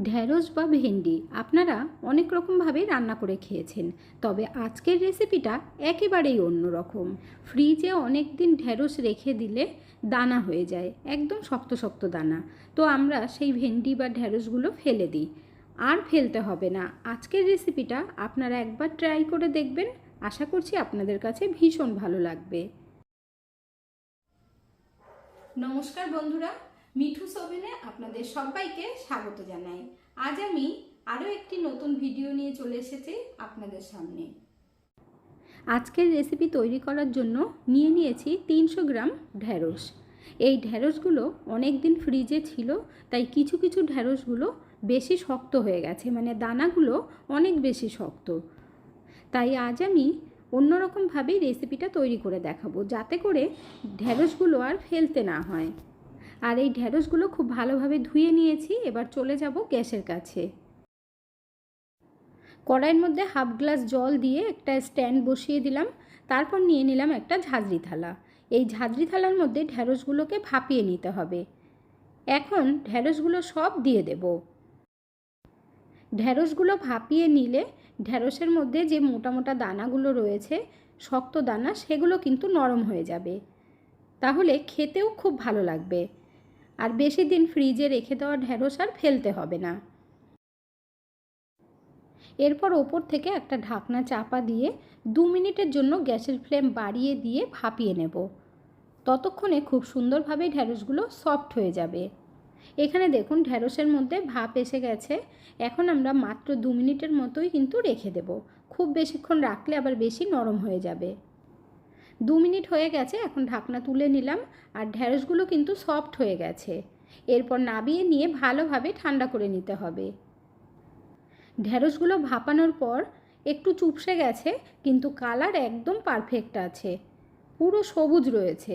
ঢ্যাঁড়স বা ভেন্ডি আপনারা অনেক রকমভাবে রান্না করে খেয়েছেন, তবে আজকের রেসিপিটা একেবারেই অন্যরকম। ফ্রিজে অনেক দিন ঢ্যাঁড়স রেখে দিলে দানা হয়ে যায়, একদম শক্ত শক্ত দানা। তো আমরা সেই ভেন্ডি বা ঢ্যাঁড়সগুলো ফেলে দিই। আর ফেলতে হবে না। আজকের রেসিপিটা আপনারা একবার ট্রাই করে দেখবেন। আশা করছি আপনাদের কাছে ভীষণ ভালো লাগবে। নমস্কার বন্ধুরা মিঠু সোভেনে আপনাদের সবাইকে স্বাগত জানাই। আজ আমি আরও একটি নতুন ভিডিও নিয়ে চলে এসেছি আপনাদের সামনে। আজকের রেসিপি তৈরি করার জন্য নিয়ে নিয়েছি তিনশো গ্রাম ঢ্যাঁড়স এই ঢ্যাঁড়সগুলো অনেক দিন ফ্রিজে ছিল, তাই কিছু কিছু ঢ্যাঁড়সগুলো বেশি শক্ত হয়ে গেছে মানে দানাগুলো অনেক বেশি শক্ত। তাই আজ আমি অন্যরকমভাবেই রেসিপিটা তৈরি করে দেখাবো, যাতে করে ঢ্যাঁড়সগুলো আর ফেলতে না হয়। আর এই ঢ্যাঁড়সগুলো খুব ভালোভাবে ধুয়ে নিয়েছি, এবার চলে যাব গ্যাসের কাছে। কড়াইয়ের মধ্যে হাফ গ্লাস জল দিয়ে একটা স্ট্যান্ড বসিয়ে দিলাম, তারপর নিয়ে নিলাম একটা ঝাঁঝরি থালা। এই ঝাঁঝরি থালার মধ্যে ঢ্যাঁড়সগুলোকে ভাপিয়ে নিতে হবে। এখন ঢ্যাঁড়সগুলো সব দিয়ে দেব। ঢ্যাঁড়সগুলো ভাপিয়ে নিলে ঢ্যাঁড়সের মধ্যে যে মোটা মোটা দানাগুলো রয়েছে, শক্ত দানা, সেগুলো কিন্তু নরম হয়ে যাবে। তাহলে খেতেও খুব ভালো লাগবে। আর বেশি দিন ফ্রিজে রেখে দেওয়া ঢ্যাঁড়স আর ফেলতে হবে না। এরপর ওপর থেকে একটা ঢাকনা চাপা দিয়ে দু মিনিটের জন্য গ্যাসের ফ্লেম বাড়িয়ে দিয়ে ভাপিয়ে নেব। ততক্ষণে খুব সুন্দরভাবে ঢ্যাঁড়সগুলো সফট হয়ে যাবে। এখানে দেখুন ঢ্যাঁড়সের মধ্যে ভাপ এসে গেছে। এখন আমরা মাত্র দু মিনিটের মতোই কিন্তু রেখে দেব। খুব বেশিক্ষণ রাখলে আবার বেশি নরম হয়ে যাবে। দু মিনিট হয়ে গেছে, এখন ঢাকনা তুলে নিলাম আর ঢ্যাঁড়সগুলো কিন্তু সফট হয়ে গেছে। এরপর নাবিয়ে নিয়ে ভালোভাবে ঠান্ডা করে নিতে হবে। ঢ্যাঁড়সগুলো ভাপানোর পর একটু চুপসে গেছে, কিন্তু কালার একদম পারফেক্ট আছে। পুরো সবুজ রয়েছে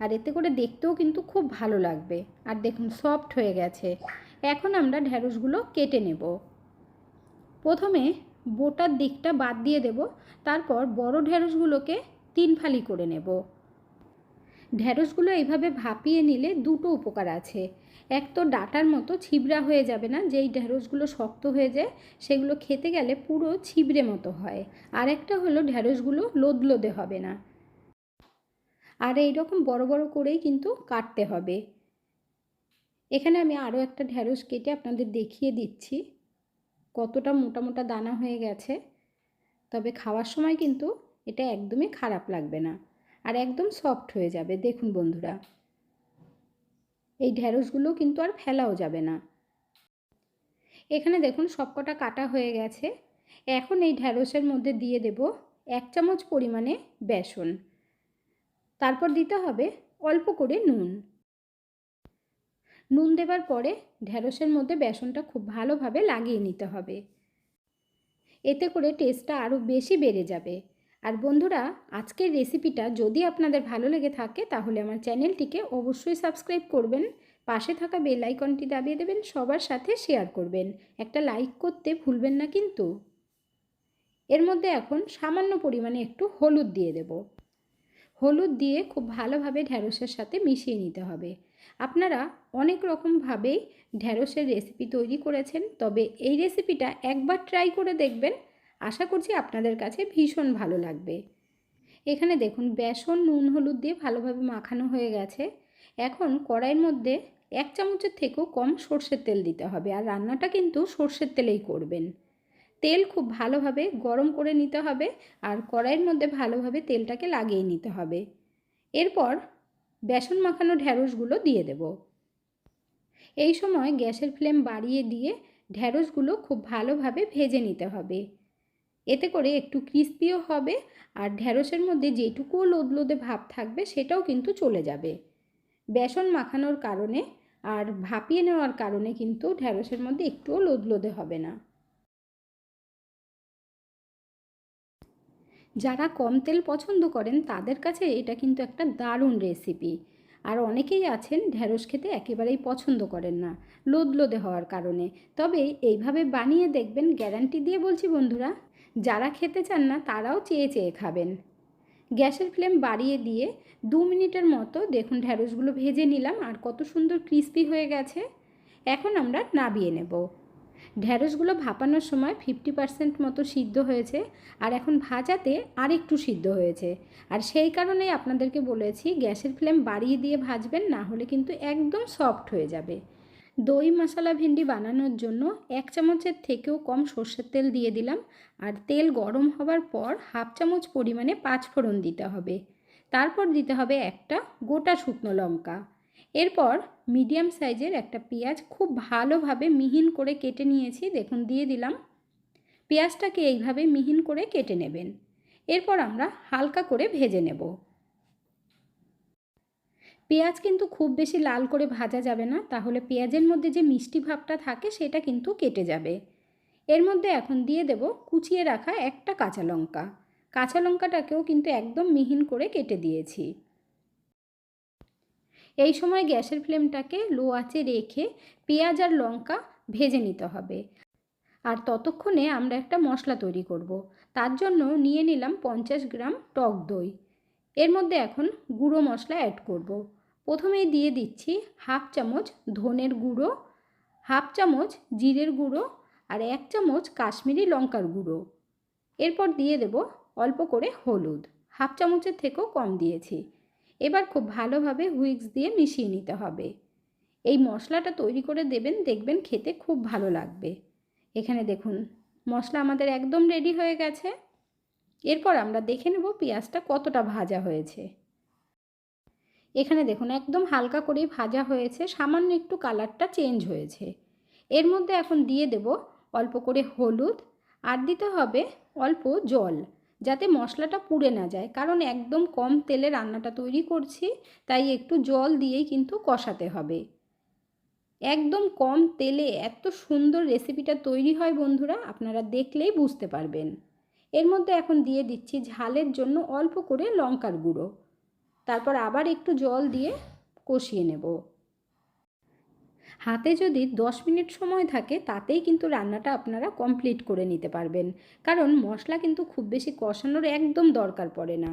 আর এতে করে দেখতেও কিন্তু খুব ভালো লাগবে। আর দেখুন সফট হয়ে গেছে। এখন আমরা ঢ্যাঁড়সগুলো কেটে নেব। প্রথমে বোটার দিকটা বাদ দিয়ে দেব, তারপর বড় ঢ্যাঁড়সগুলোকে তিন ফালি করে নেব। ঢ্যাঁড়সগুলো এইভাবে ভাপিয়ে নিলে দুটো উপকার আছে। এক তো ডাটার মতো ছিবড়া হয়ে যাবে না, যেই ঢ্যাঁড়সগুলো শক্ত হয়ে যায়, সেগুলো খেতে গেলে পুরো ছিবড়ে মতো হয়। আর একটা হলো ঢ্যাঁড়সগুলো লোদলোদে হবে না। আর এই রকম বড় বড় করেই কিন্তু কাটতে হবে। এখানে আমি আরও একটা ঢ্যাঁড়স কেটে আপনাদের দেখিয়ে দিচ্ছি। কতটা মোটা মোটা দানা হয়ে গেছে। তবে খাওয়ার সময় কিন্তু এটা একদমই খারাপ লাগবে না। আর একদম সফট হয়ে যাবে। দেখুন বন্ধুরা, এই ঢ্যাঁড়সগুলো কিন্তু আর ফেলাও যাবে না। এখানে দেখুন সবকটা কাটা হয়ে গেছে। এখন এই ঢ্যাঁড়সের মধ্যে দিয়ে দেব এক চামচ পরিমাণে বেসন। তারপর দিতে হবে অল্প করে নুন। নুন দেবার পরে ঢ্যাঁড়সের মধ্যে বেসনটা খুব ভালোভাবে লাগিয়ে নিতে হবে। এতে করে টেস্টটা আরও বেশি বেড়ে যাবে। আর বন্ধুরা, আজকের রেসিপিটা যদি আপনাদের ভালো লেগে থাকে, তাহলে আমার চ্যানেলটিকে অবশ্যই সাবস্ক্রাইব করবেন। পাশে থাকা বেল আইকনটি দাবিয়ে দেবেন, সবার সাথে শেয়ার করবেন। একটা লাইক করতে ভুলবেন না কিন্তু। এর মধ্যে এখন সামান্য পরিমাণে একটু হলুদ দিয়ে দেব। হলুদ দিয়ে খুব ভালোভাবে ঢ্যাঁড়সের সাথে মিশিয়ে নিতে হবে। আপনারা অনেক রকমভাবেই ঢ্যাঁড়সের রেসিপি তৈরি করেছেন, তবে এই রেসিপিটা একবার ট্রাই করে দেখবেন আশা করছি আপনাদের কাছে ভীষণ ভালো লাগবে। এখানে দেখুন, বেসন, নুন, হলুদ দিয়ে ভালোভাবে মাখানো হয়ে গেছে। এখন কড়াইয়ের মধ্যে এক চামচের থেকেও কম সর্ষের তেল দিতে হবে আর রান্নাটা কিন্তু সর্ষের তেলেই করবেন। তেল খুব ভালোভাবে গরম করে নিতে হবে আর কড়াইয়ের মধ্যে ভালোভাবে তেলটাকে লাগিয়ে নিতে হবে। এরপর বেসন মাখানো ঢ্যাঁড়সগুলো দিয়ে দেব। এই সময় গ্যাসের ফ্লেম বাড়িয়ে দিয়ে ঢ্যাঁড়সগুলো খুব ভালোভাবে ভেজে নিতে হবে। এতে করে একটু ক্রিস্পিও হবে আর ঢ্যাঁড়সের মধ্যে যেটুকুও লোদলোদে ভাব থাকবে সেটাও কিন্তু চলে যাবে। বেসন মাখানোর কারণে আর ভাপিয়ে নেওয়ার কারণে কিন্তু ঢ্যাঁড়সের মধ্যে একটুও লোদলোদে হবে না। যারা কম তেল পছন্দ করেন তাদের কাছে এটা কিন্তু একটা দারুণ রেসিপি আর অনেকেই আছেন ঢ্যাঁড়স খেতে একেবারেই পছন্দ করেন না লোদলোদে হওয়ার কারণে। তবে এইভাবে বানিয়ে দেখবেন গ্যারান্টি দিয়ে বলছি বন্ধুরা। যারা খেতে চান না, তারাও চেয়ে চেয়ে খাবেন। গ্যাসের ফ্লেম বাড়িয়ে দিয়ে দু মিনিটের মতো দেখুন ঢ্যাঁড়সগুলো ভেজে নিলাম, আর কত সুন্দর ক্রিস্পি হয়ে গেছে। এখন আমরা নাবিয়ে নেব। ঢ্যাঁড়সগুলো ভাপানোর সময় ফিফটি পার্সেন্ট মতো সিদ্ধ হয়েছে, আর এখন ভাজাতে আরেকটু সিদ্ধ হয়েছে। আর সেই কারণেই আপনাদেরকে বলেছি, গ্যাসের ফ্লেম বাড়িয়ে দিয়ে ভাজবেন, না হলে কিন্তু একদম সফট হয়ে যাবে। দই মশলা ভেন্ডি বানানোর জন্য এক চামচের থেকেও কম সর্ষের তেল দিয়ে দিলাম আর তেল গরম হবার পর হাফ চামচ পরিমাণে পাঁচ ফোড়ন দিতে হবে। তারপর দিতে হবে একটা গোটা শুকনো লঙ্কা। এরপর মিডিয়াম সাইজের একটা পেঁয়াজ খুব ভালোভাবে মিহিন করে কেটে নিয়েছি, দেখুন দিয়ে দিলাম। পেঁয়াজটাকে এইভাবে মিহিন করে কেটে নেবেন। এরপর আমরা হালকা করে ভেজে নেব। পেঁয়াজ কিন্তু খুব বেশি লাল করে ভাজা যাবে না, তাহলে পেঁয়াজের মধ্যে যে মিষ্টি ভাবটা থাকে সেটা কিন্তু কেটে যাবে। এর মধ্যে এখন দিয়ে দেব কুচিয়ে রাখা একটা কাঁচা লঙ্কা। কাঁচা লঙ্কাটাকেও কিন্তু একদম মিহিন করে কেটে দিয়েছি। এই সময় গ্যাসের ফ্লেমটাকে লো আঁচে রেখে পেঁয়াজ আর লঙ্কা ভেজে নিতে হবে। আর ততক্ষণে আমরা একটা মশলা তৈরি করব। তার জন্য নিয়ে নিলাম পঞ্চাশ গ্রাম টক দই। এর মধ্যে এখন গুঁড়ো মশলা অ্যাড করব। প্রথমেই দিয়ে দিচ্ছি হাফ চামচ ধনের গুঁড়ো, হাফ চামচ জিরের গুঁড়ো আর এক চামচ কাশ্মীরি লঙ্কার গুঁড়ো। এরপর দিয়ে দেব অল্প করে হলুদ, হাফ চামচের থেকেও কম দিয়েছি। এবার খুব ভালোভাবে হুইক্স দিয়ে মিশিয়ে নিতে হবে। এই মশলাটা তৈরি করে দেবেন, দেখবেন খেতে খুব ভালো লাগবে। এখানে দেখুন, মশলা আমাদের একদম রেডি হয়ে গেছে। এরপর আমরা দেখে নেব পেঁয়াজটা কতটা ভাজা হয়েছে। এখানে দেখুন, একদম হালকা করেই ভাজা হয়েছে, সামান্য একটু কালারটা চেঞ্জ হয়েছে। এর মধ্যে এখন দিয়ে দেব অল্প করে হলুদ আর দিতে হবে অল্প জল, যাতে মশলাটা পুড়ে না যায়। কারণ একদম কম তেলে রান্নাটা তৈরি করছি, তাই একটু জল দিয়েই কিন্তু কষাতে হবে। একদম কম তেলে এত সুন্দর রেসিপিটা তৈরি হয় বন্ধুরা, আপনারা দেখলেই বুঝতে পারবেন। এর মধ্যে এখন দিয়ে দিচ্ছি ঝালের জন্য অল্প করে লঙ্কার গুঁড়ো। তারপর আবার একটু জল দিয়ে কষিয়ে নেব। হাতে যদি দশ মিনিট সময় থাকে, তাতেই কিন্তু রান্নাটা আপনারা কমপ্লিট করে নিতে পারবেন। কারণ মশলা কিন্তু খুব বেশি কষানোর একদম দরকার পড়ে না।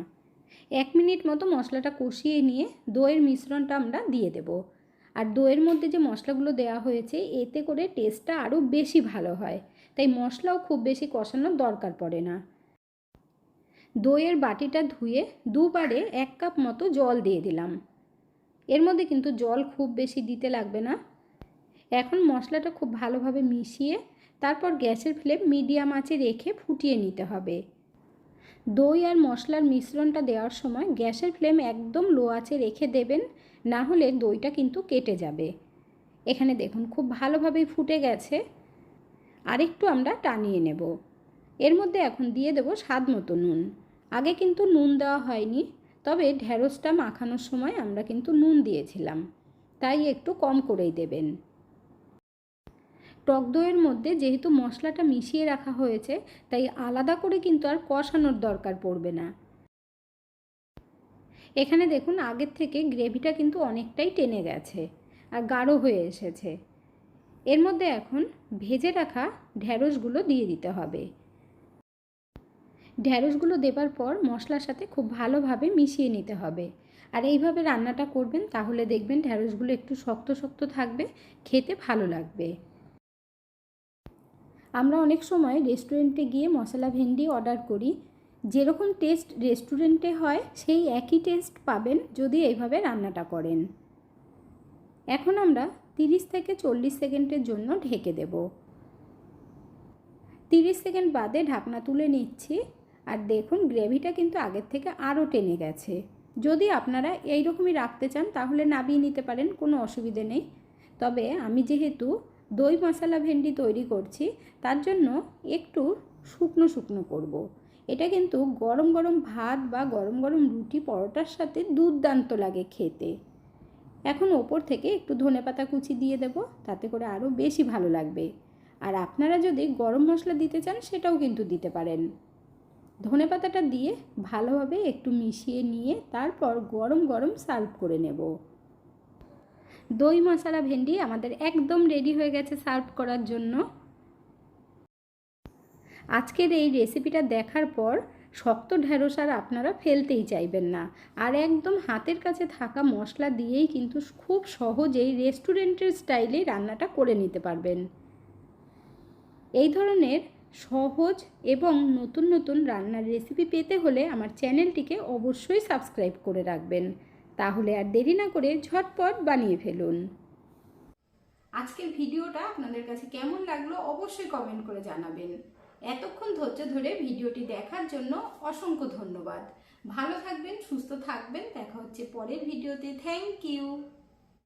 এক মিনিট মতো মশলাটা কষিয়ে নিয়ে দইয়ের মিশ্রণটা আমরা দিয়ে দেব। আর দইয়ের মধ্যে যে মশলাগুলো দেওয়া হয়েছে, এতে করে টেস্টটা আরও বেশি ভালো হয়। তাই মশলাও খুব বেশি কষানোর দরকার পড়ে না। দইয়ের বাটিটা ধুয়ে দুবারে এক কাপ মতো জল দিয়ে দিলাম। এর মধ্যে কিন্তু জল খুব বেশি দিতে লাগবে না। এখন মশলাটা খুব ভালোভাবে মিশিয়ে তারপর গ্যাসের ফ্লেম মিডিয়াম আঁচে রেখে ফুটিয়ে নিতে হবে। দই আর মশলার মিশ্রণটা দেওয়ার সময় গ্যাসের ফ্লেম একদম লো আঁচে রেখে দেবেন, না হলে দইটা কিন্তু কেটে যাবে। এখানে দেখুন খুব ভালোভাবেই ফুটে গেছে। আরেকটু আমরা টানিয়ে নেব। এর মধ্যে এখন দিয়ে দেব স্বাদ মতো নুন। আগে কিন্তু নুন দেওয়া হয়নি, তবে ঢ্যাঁড়সটা মাখানোর সময় আমরা কিন্তু নুন দিয়েছিলাম, তাই একটু কম করেই দেবেন। টক দইয়ের মধ্যে যেহেতু মশলাটা মিশিয়ে রাখা হয়েছে, তাই আলাদা করে কিন্তু আর কষানোর দরকার পড়বে না। এখানে দেখুন, আগের থেকে গ্রেভিটা কিন্তু অনেকটাই টেনে গেছে আর গাঢ় হয়ে এসেছে। এর মধ্যে এখন ভেজে রাখা ঢ্যাঁড়সগুলো দিয়ে দিতে হবে। ঢ্যাঁড়সগুলো দেবার পর মশলার সাথে খুব ভালোভাবে মিশিয়ে নিতে হবে। আর এইভাবে রান্নাটা করবেন, তাহলে দেখবেন ঢ্যাঁড়সগুলো একটু শক্ত শক্ত থাকবে, খেতে ভালো লাগবে। আমরা অনেক সময় রেস্টুরেন্টে গিয়ে মশলা ভেন্ডি অর্ডার করি। যেরকম টেস্ট রেস্টুরেন্টে হয়, সেই একই টেস্ট পাবেন যদি এইভাবে রান্নাটা করেন। এখন আমরা তিরিশ থেকে চল্লিশ সেকেন্ডের জন্য ঢেকে দেব। তিরিশ সেকেন্ড বাদে ঢাকনা তুলে নিচ্ছি। আর দেখুন গ্রেভিটা কিন্তু আগের থেকে আরও টেনে গেছে। যদি আপনারা এই রকমই রাখতে চান, তাহলে নাবিয়ে নিতে পারেন, কোনো অসুবিধে নেই। তবে আমি যেহেতু দই মশলা ভেন্ডি তৈরি করছি, তার জন্য একটু শুকনো শুকনো করব। এটা কিন্তু গরম গরম ভাত বা গরম গরম রুটি পরোটার সাথে দুর্দান্ত লাগে খেতে। এখন ওপর থেকে একটু ধনে পাতা কুচি দিয়ে দেব, তাতে করে আরও বেশি ভালো লাগবে। আর আপনারা যদি গরম মশলা দিতে চান, সেটাও কিন্তু দিতে পারেন। ধনে পাতাটা দিয়ে ভালোভাবে একটু মিশিয়ে নিয়ে তারপর গরম গরম সার্ভ করে নেব। দই মশলা ভেন্ডি আমাদের একদম রেডি হয়ে গেছে সার্ভ করার জন্য। আজকের এই রেসিপিটা দেখার পর শক্ত ঢেঁড়স আর আপনারা ফেলতেই চাইবেন না। আর একদম হাতের কাছে থাকা মশলা দিয়েই কিন্তু খুব সহজেই রেস্টুরেন্টের স্টাইলে রান্নাটা করে নিতে পারবেন। এই ধরনের সহজ এবং নতুন নতুন রান্নার রেসিপি পেতে হলে আমার চ্যানেলটিকে অবশ্যই সাবস্ক্রাইব করে রাখবেন। তাহলে আর দেরি না করে ঝটপট বানিয়ে ফেলুন। আজকের ভিডিওটা আপনাদের কাছে কেমন লাগল অবশ্যই কমেন্ট করে জানাবেন। এতক্ষণ ধৈর্য ধরে ভিডিওটি দেখার জন্য অসংখ্য ধন্যবাদ। ভালো থাকবেন, সুস্থ থাকবেন। দেখা হচ্ছে পরের ভিডিওতে। Thank you